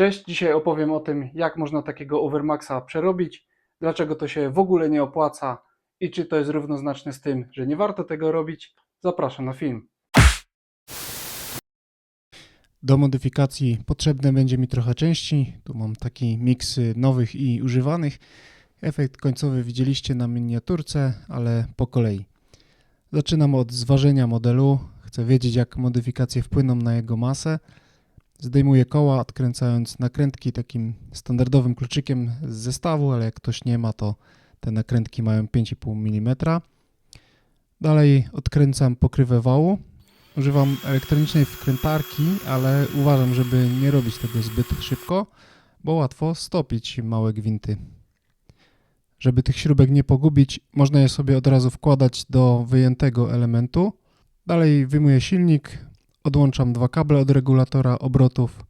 Cześć, dzisiaj opowiem o tym, jak można takiego Overmaxa przerobić, dlaczego to się w ogóle nie opłaca i czy to jest równoznaczne z tym, że nie warto tego robić. Zapraszam na film. Do modyfikacji potrzebne będzie mi trochę części. Tu mam taki miks nowych i używanych. Efekt końcowy widzieliście na miniaturce, ale po kolei. Zaczynam od zważenia modelu. Chcę wiedzieć, jak modyfikacje wpłyną na jego masę. Zdejmuję koła, odkręcając nakrętki takim standardowym kluczykiem z zestawu, ale jak ktoś nie ma, to te nakrętki mają 5,5 mm. Dalej odkręcam pokrywę wału. Używam elektronicznej wkrętarki, ale uważam, żeby nie robić tego zbyt szybko, bo łatwo stopić małe gwinty. Żeby tych śrubek nie pogubić, można je sobie od razu wkładać do wyjętego elementu. Dalej wyjmuję silnik, odłączam dwa kable od regulatora obrotów,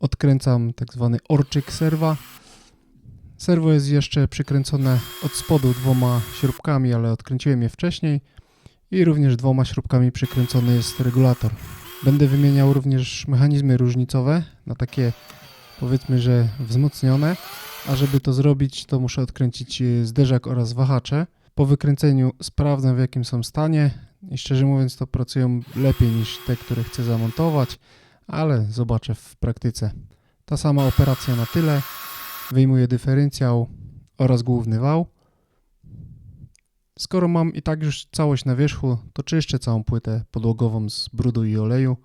odkręcam tak zwany orczyk serwa. Serwo jest jeszcze przykręcone od spodu dwoma śrubkami, ale odkręciłem je wcześniej i również dwoma śrubkami przykręcony jest regulator. Będę wymieniał również mechanizmy różnicowe na takie powiedzmy, że wzmocnione, a żeby to zrobić, to muszę odkręcić e, zderzak oraz wahacze. Po wykręceniu sprawdzam w jakim są stanie i szczerze mówiąc to pracują lepiej niż te, które chcę zamontować, ale zobaczę w praktyce. Ta sama operacja na tyle. Wyjmuję dyferencjał oraz główny wał. Skoro mam i tak już całość na wierzchu, to czyszczę całą płytę podłogową z brudu i oleju.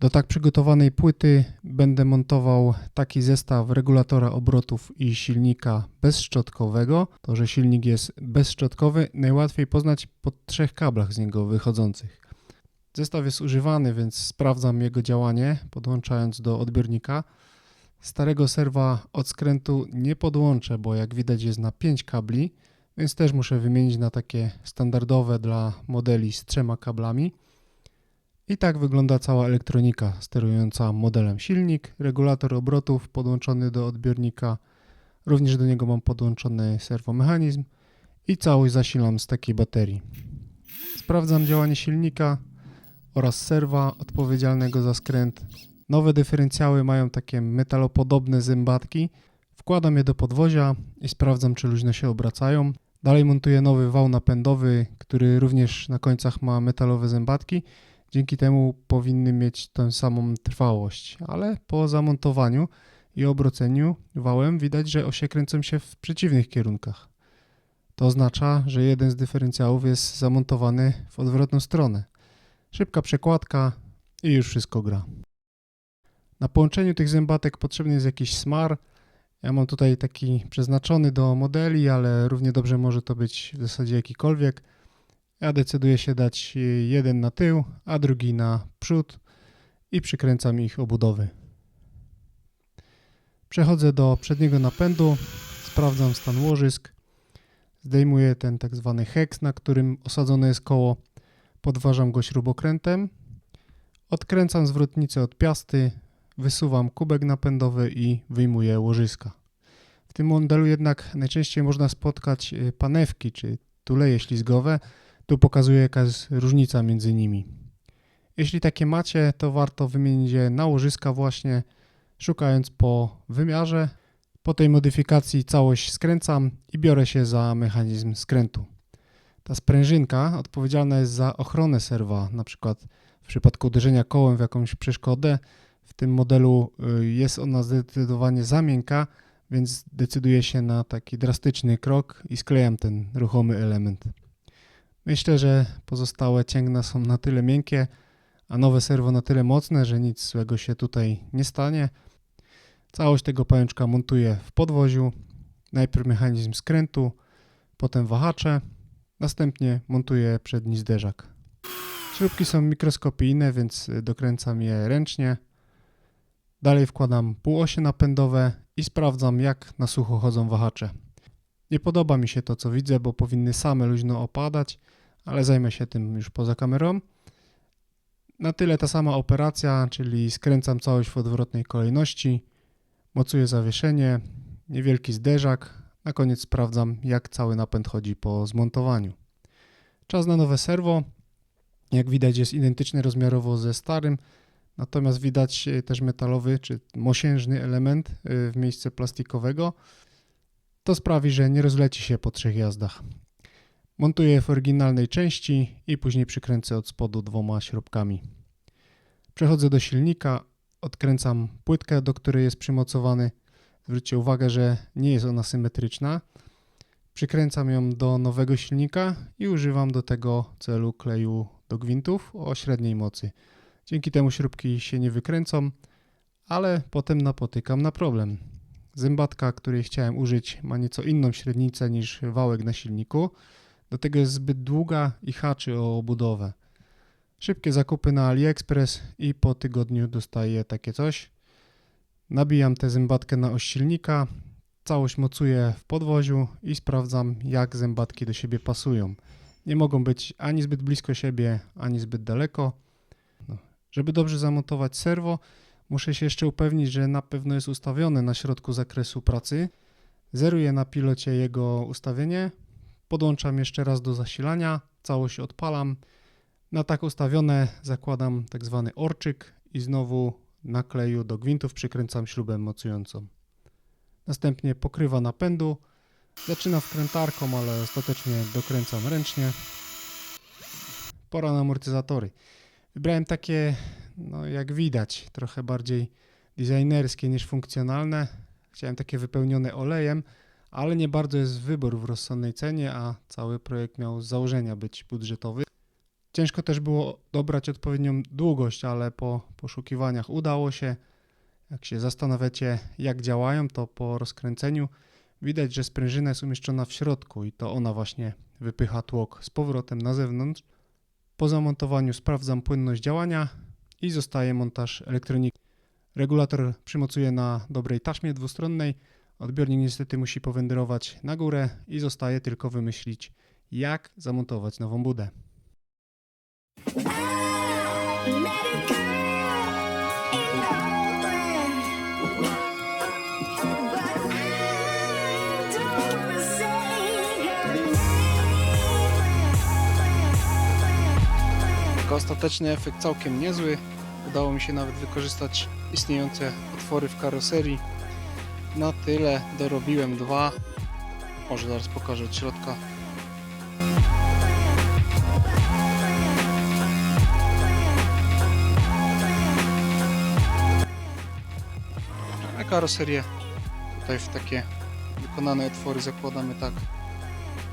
Do tak przygotowanej płyty będę montował taki zestaw regulatora obrotów i silnika bezszczotkowego. To, że silnik jest bezszczotkowy, najłatwiej poznać po trzech kablach z niego wychodzących. Zestaw jest używany, więc sprawdzam jego działanie, podłączając do odbiornika. Starego serwa od skrętu nie podłączę, bo jak widać jest na 5 kabli, więc też muszę wymienić na takie standardowe dla modeli z trzema kablami. I tak wygląda cała elektronika sterująca modelem silnik, regulator obrotów podłączony do odbiornika, również do niego mam podłączony serwomechanizm i całość zasilam z takiej baterii. Sprawdzam działanie silnika oraz serwa odpowiedzialnego za skręt. Nowe dyferencjały mają takie metalopodobne zębatki. Wkładam je do podwozia i sprawdzam, czy luźno się obracają. Dalej montuję nowy wał napędowy, który również na końcach ma metalowe zębatki. Dzięki temu powinny mieć tę samą trwałość, ale po zamontowaniu i obroceniu wałem widać, że osie kręcą się w przeciwnych kierunkach. To oznacza, że jeden z dyferencjałów jest zamontowany w odwrotną stronę. Szybka przekładka i już wszystko gra. Na połączeniu tych zębatek potrzebny jest jakiś smar. Ja mam tutaj taki przeznaczony do modeli, ale równie dobrze może to być w zasadzie jakikolwiek. Ja decyduję się dać jeden na tył, a drugi na przód i przykręcam ich obudowy. Przechodzę do przedniego napędu, sprawdzam stan łożysk, zdejmuję ten tak zwany heks, na którym osadzone jest koło, podważam go śrubokrętem, odkręcam zwrotnicę od piasty, wysuwam kubek napędowy i wyjmuję łożyska. W tym modelu jednak najczęściej można spotkać y, panewki czy tuleje ślizgowe, tu pokazuję jaka jest różnica między nimi. Jeśli takie macie, to warto wymienić je na łożyska właśnie, szukając po wymiarze. Po tej modyfikacji całość skręcam i biorę się za mechanizm skrętu. Ta sprężynka odpowiedzialna jest za ochronę serwa, na przykład w przypadku uderzenia kołem w jakąś przeszkodę. W tym modelu y, jest ona zdecydowanie za miękka, więc decyduję się na taki drastyczny krok i sklejam ten ruchomy element. Myślę, że pozostałe cięgna są na tyle miękkie, a nowe serwo na tyle mocne, że nic złego się tutaj nie stanie. Całość tego pajączka montuję w podwoziu. Najpierw mechanizm skrętu, potem wahacze, następnie montuję przedni zderzak. Śrubki są mikroskopijne, więc dokręcam je ręcznie. Dalej wkładam półosie napędowe i sprawdzam jak na sucho chodzą wahacze. Nie podoba mi się to co widzę, bo powinny same luźno opadać, ale zajmę się tym już poza kamerą. Na tyle ta sama operacja, czyli skręcam całość w odwrotnej kolejności, mocuję zawieszenie, niewielki zderzak, na koniec sprawdzam jak cały napęd chodzi po zmontowaniu. Czas na nowe serwo, jak widać jest identyczny rozmiarowo ze starym, Natomiast widać e, też metalowy czy mosiężny element e, w miejsce plastikowego. To sprawi, że nie rozleci się po trzech jazdach. Montuję w oryginalnej części i później przykręcę od spodu dwoma śrubkami. Przechodzę do silnika, odkręcam płytkę, do której jest przymocowany. Zwróćcie uwagę, że nie jest ona symetryczna. Przykręcam ją do nowego silnika i używam do tego celu kleju do gwintów o średniej mocy. Dzięki temu śrubki się nie wykręcą, ale potem napotykam na problem. Zębatka, której chciałem użyć, ma nieco inną średnicę niż wałek na silniku. Do tego jest zbyt długa i haczy o obudowę. Szybkie zakupy na AliExpress i po tygodniu dostaję takie coś. Nabijam tę zębatkę na oś silnika, całość mocuję w podwoziu i sprawdzam, jak zębatki do siebie pasują. Nie mogą być ani zbyt blisko siebie, ani zbyt daleko. No. Żeby dobrze zamontować serwo, muszę się jeszcze upewnić, że na pewno jest ustawione na środku zakresu pracy. Zeruję na pilocie jego ustawienie, podłączam jeszcze raz do zasilania, całość odpalam. Na tak ustawione zakładam tak zwany orczyk i znowu na kleju do gwintów przykręcam śrubę mocującą. Następnie pokrywa napędu. Zaczynam wkrętarką, ale ostatecznie dokręcam ręcznie. Pora na amortyzatory. Wybrałem takie, no jak widać, trochę bardziej designerskie niż funkcjonalne. Chciałem takie wypełnione olejem, ale nie bardzo jest wybór w rozsądnej cenie, a cały projekt miał z założenia być budżetowy. Ciężko też było dobrać odpowiednią długość, ale po poszukiwaniach udało się. Jak się zastanawiacie, jak działają, to po rozkręceniu widać, że sprężyna jest umieszczona w środku i to ona właśnie wypycha tłok z powrotem na zewnątrz. Po zamontowaniu sprawdzam płynność działania i zostaje montaż elektroniki. Regulator przymocuję na dobrej taśmie dwustronnej. Odbiornik niestety musi powędrować na górę i zostaje tylko wymyślić, jak zamontować nową budę. Ostateczny efekt całkiem niezły. Udało mi się nawet wykorzystać istniejące otwory w karoserii. Na tyle dorobiłem dwa. Może zaraz pokażę od środka. A karoserię tutaj w takie wykonane otwory zakładamy tak,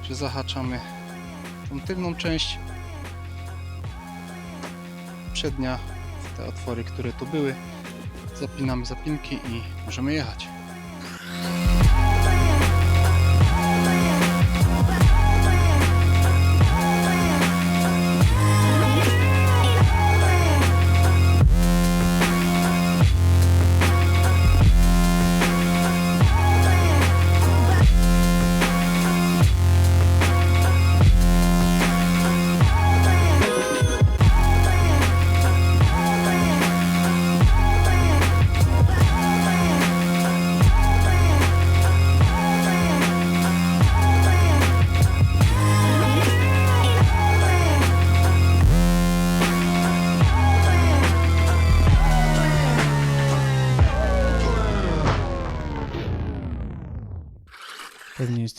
że zahaczamy tą tylną część przednia w te otwory, które tu były. Zapinamy zapinki i możemy jechać.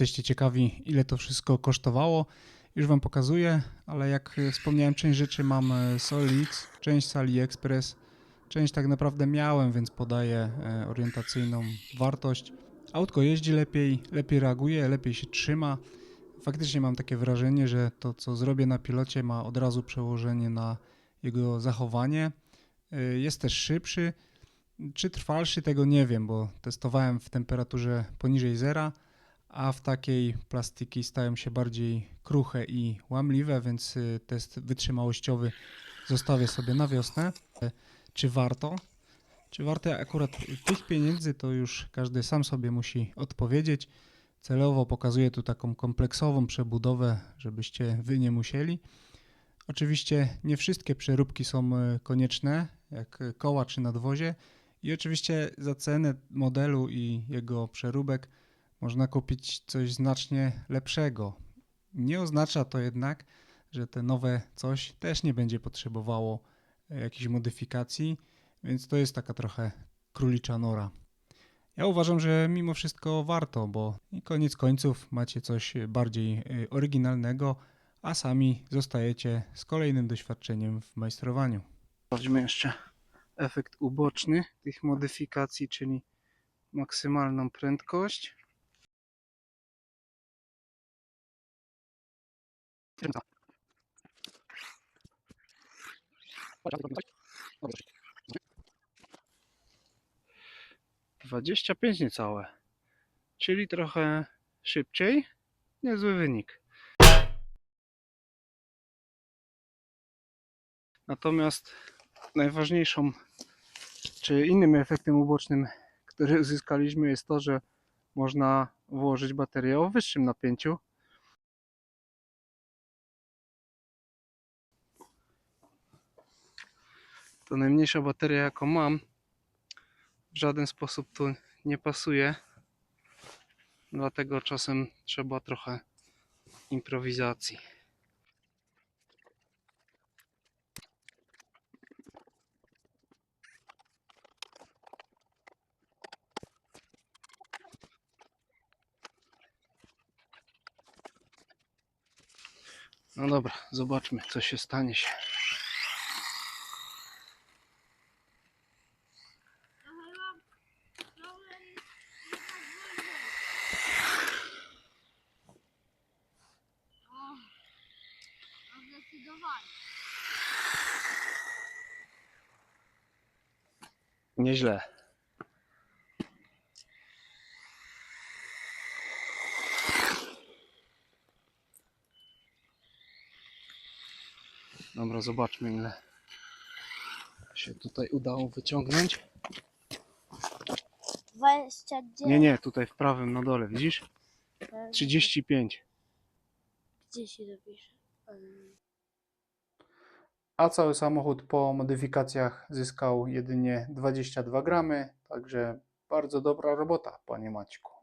Jesteście ciekawi, ile to wszystko kosztowało. Już Wam pokazuję, ale jak e, wspomniałem, część rzeczy mam e, z OLX, część z AliExpress, część tak naprawdę miałem, więc podaję e, orientacyjną wartość. Autko jeździ lepiej, lepiej reaguje, lepiej się trzyma. Faktycznie mam takie wrażenie, że to, co zrobię na pilocie, ma od razu przełożenie na jego zachowanie. Jest też szybszy. Czy trwalszy, tego nie wiem, bo testowałem w temperaturze poniżej zera a w takiej plastiki stają się bardziej kruche i łamliwe, więc y, test wytrzymałościowy zostawię sobie na wiosnę. Czy warto? Czy warto akurat tych pieniędzy, to już każdy sam sobie musi odpowiedzieć. Celowo pokazuję tu taką kompleksową przebudowę, żebyście wy nie musieli. Oczywiście nie wszystkie przeróbki są y, konieczne, jak koła czy nadwozie. I oczywiście za cenę modelu i jego przeróbek można kupić coś znacznie lepszego. Nie oznacza to jednak, że te nowe coś też nie będzie potrzebowało e, jakichś modyfikacji. Więc to jest taka trochę królicza nora. Ja uważam, że mimo wszystko warto, bo koniec końców macie coś bardziej y, oryginalnego, a sami zostajecie z kolejnym doświadczeniem w majstrowaniu. Sprawdźmy jeszcze efekt uboczny tych modyfikacji, czyli maksymalną prędkość. Dwadzieścia pięć niecałe, czyli trochę szybciej. Niezły wynik. Natomiast najważniejszą, czy innym efektem ubocznym, który uzyskaliśmy, jest to, że można włożyć baterię o wyższym napięciu. To najmniejsza bateria, jaką mam, w żaden sposób tu nie pasuje. Dlatego czasem trzeba trochę improwizacji. No dobra, zobaczmy, co się stanie się. Nieźle. Dobra, zobaczmy ile się tutaj udało wyciągnąć. 29. Nie, nie, tutaj w prawym na dole, widzisz? 35. Gdzie się dopisze? A cały samochód po modyfikacjach zyskał jedynie 22 gramy, także bardzo dobra robota, panie Maćku.